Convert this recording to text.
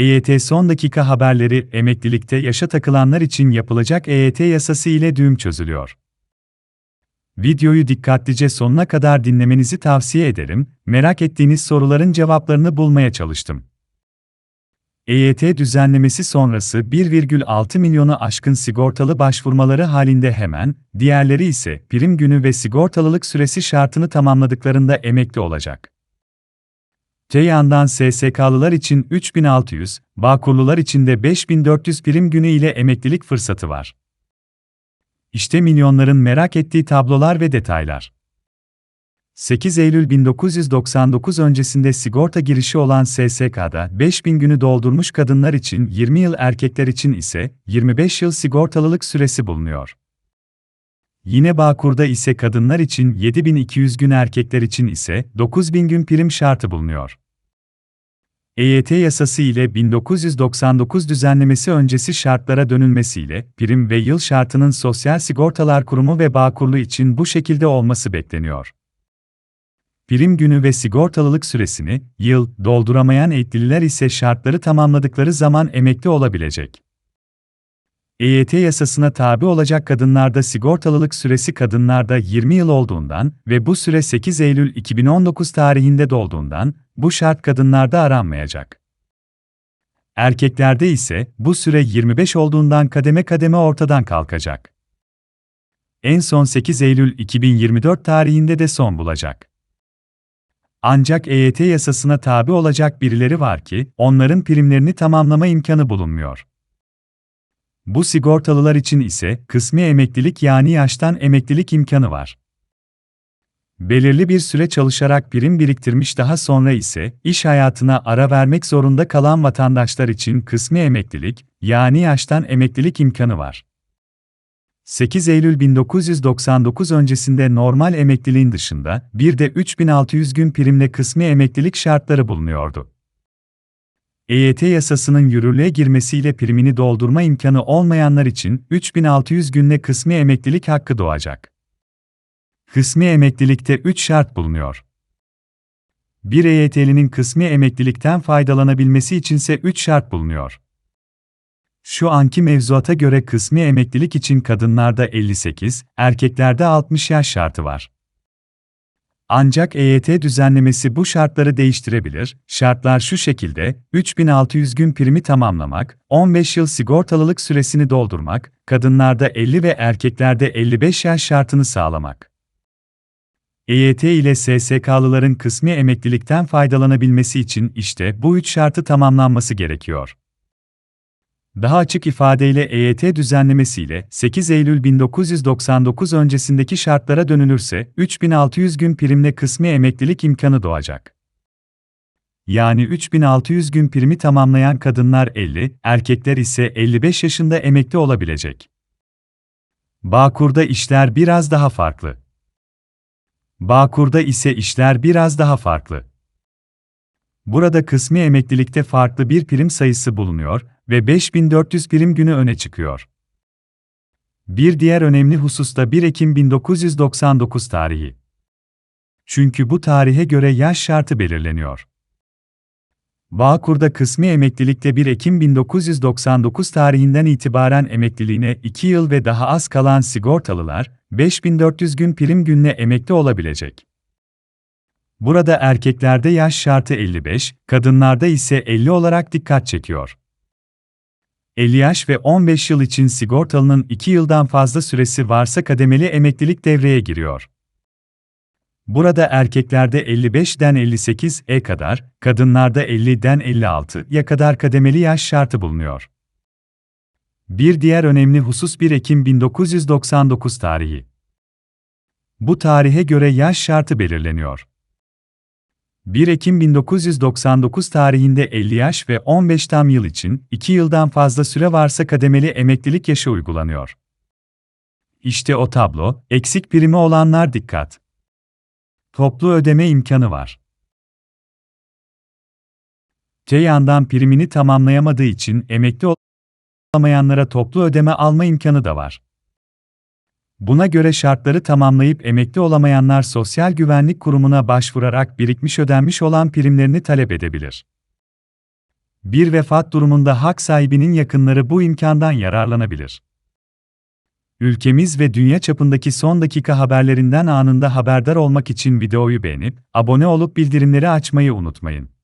EYT son dakika haberleri, emeklilikte yaşa takılanlar için yapılacak EYT yasası ile düğüm çözülüyor. Videoyu dikkatlice sonuna kadar dinlemenizi tavsiye ederim, merak ettiğiniz soruların cevaplarını bulmaya çalıştım. EYT düzenlemesi sonrası 1,6 milyonu aşkın sigortalı başvurmaları halinde hemen, diğerleri ise prim günü ve sigortalılık süresi şartını tamamladıklarında emekli olacak. Te yandan SSK'lılar için 3600, Bağkurlular için de 5400 prim günü ile emeklilik fırsatı var. İşte milyonların merak ettiği tablolar ve detaylar. 8 Eylül 1999 öncesinde sigorta girişi olan SSK'da 5000 günü doldurmuş kadınlar için 20 yıl erkekler için ise 25 yıl sigortalılık süresi bulunuyor. Yine Bağkur'da ise kadınlar için 7200 gün erkekler için ise 9000 gün prim şartı bulunuyor. EYT yasası ile 1999 düzenlemesi öncesi şartlara dönülmesiyle prim ve yıl şartının Sosyal Sigortalar Kurumu ve Bağkurlu için bu şekilde olması bekleniyor. Prim günü ve sigortalılık süresini, yıl, dolduramayan eğitliler ise şartları tamamladıkları zaman emekli olabilecek. EYT yasasına tabi olacak kadınlarda sigortalılık süresi kadınlarda 20 yıl olduğundan ve bu süre 8 Eylül 2019 tarihinde dolduğundan, bu şart kadınlarda aranmayacak. Erkeklerde ise bu süre 25 olduğundan kademe kademe ortadan kalkacak. En son 8 Eylül 2024 tarihinde de son bulacak. Ancak EYT yasasına tabi olacak birileri var ki, onların primlerini tamamlama imkanı bulunmuyor. Bu sigortalılar için ise kısmi emeklilik yani yaştan emeklilik imkanı var. Belirli bir süre çalışarak prim biriktirmiş daha sonra ise iş hayatına ara vermek zorunda kalan vatandaşlar için kısmi emeklilik yani yaştan emeklilik imkanı var. 8 Eylül 1999 öncesinde normal emekliliğin dışında bir de 3600 gün primle kısmi emeklilik şartları bulunuyordu. EYT yasasının yürürlüğe girmesiyle primini doldurma imkanı olmayanlar için 3600 günle kısmi emeklilik hakkı doğacak. Kısmi emeklilikte 3 şart bulunuyor. Bir EYT'linin kısmi emeklilikten faydalanabilmesi içinse 3 şart bulunuyor. Şu anki mevzuata göre kısmi emeklilik için kadınlarda 58, erkeklerde 60 yaş şartı var. Ancak EYT düzenlemesi bu şartları değiştirebilir. Şartlar şu şekilde: 3600 gün primi tamamlamak, 15 yıl sigortalılık süresini doldurmak, kadınlarda 50 ve erkeklerde 55 yaş şartını sağlamak. EYT ile SSK'lıların kısmi emeklilikten faydalanabilmesi için işte bu üç şartı tamamlanması gerekiyor. Daha açık ifadeyle EYT düzenlemesiyle 8 Eylül 1999 öncesindeki şartlara dönülürse 3600 gün primle kısmi emeklilik imkanı doğacak. Yani 3600 gün primi tamamlayan kadınlar 50, erkekler ise 55 yaşında emekli olabilecek. Bağkur'da işler biraz daha farklı. Bağkur'da ise işler biraz daha farklı. Burada kısmi emeklilikte farklı bir prim sayısı bulunuyor ve 5400 prim günü öne çıkıyor. Bir diğer önemli husus da 1 Ekim 1999 tarihi. Çünkü bu tarihe göre yaş şartı belirleniyor. Bağkur'da kısmi emeklilikte 1 Ekim 1999 tarihinden itibaren emekliliğine 2 yıl ve daha az kalan sigortalılar, 5400 gün prim gününe emekli olabilecek. Burada erkeklerde yaş şartı 55, kadınlarda ise 50 olarak dikkat çekiyor. 50 yaş ve 15 yıl için sigortalının 2 yıldan fazla süresi varsa kademeli emeklilik devreye giriyor. Burada erkeklerde 55'den 58'e kadar, kadınlarda 50'den 56'ya kadar kademeli yaş şartı bulunuyor. Bir diğer önemli husus 1 Ekim 1999 tarihi. Bu tarihe göre yaş şartı belirleniyor. 1 Ekim 1999 tarihinde 50 yaş ve 15 tam yıl için 2 yıldan fazla süre varsa kademeli emeklilik yaşı uygulanıyor. İşte o tablo, eksik primi olanlar dikkat. Toplu ödeme imkanı var. T yandan primini tamamlayamadığı için emekli olamayanlara toplu ödeme alma imkanı da var. Buna göre şartları tamamlayıp emekli olamayanlar Sosyal Güvenlik Kurumu'na başvurarak birikmiş ödenmiş olan primlerini talep edebilir. Bir vefat durumunda hak sahibinin yakınları bu imkandan yararlanabilir. Ülkemiz ve dünya çapındaki son dakika haberlerinden anında haberdar olmak için videoyu beğenip abone olup bildirimleri açmayı unutmayın.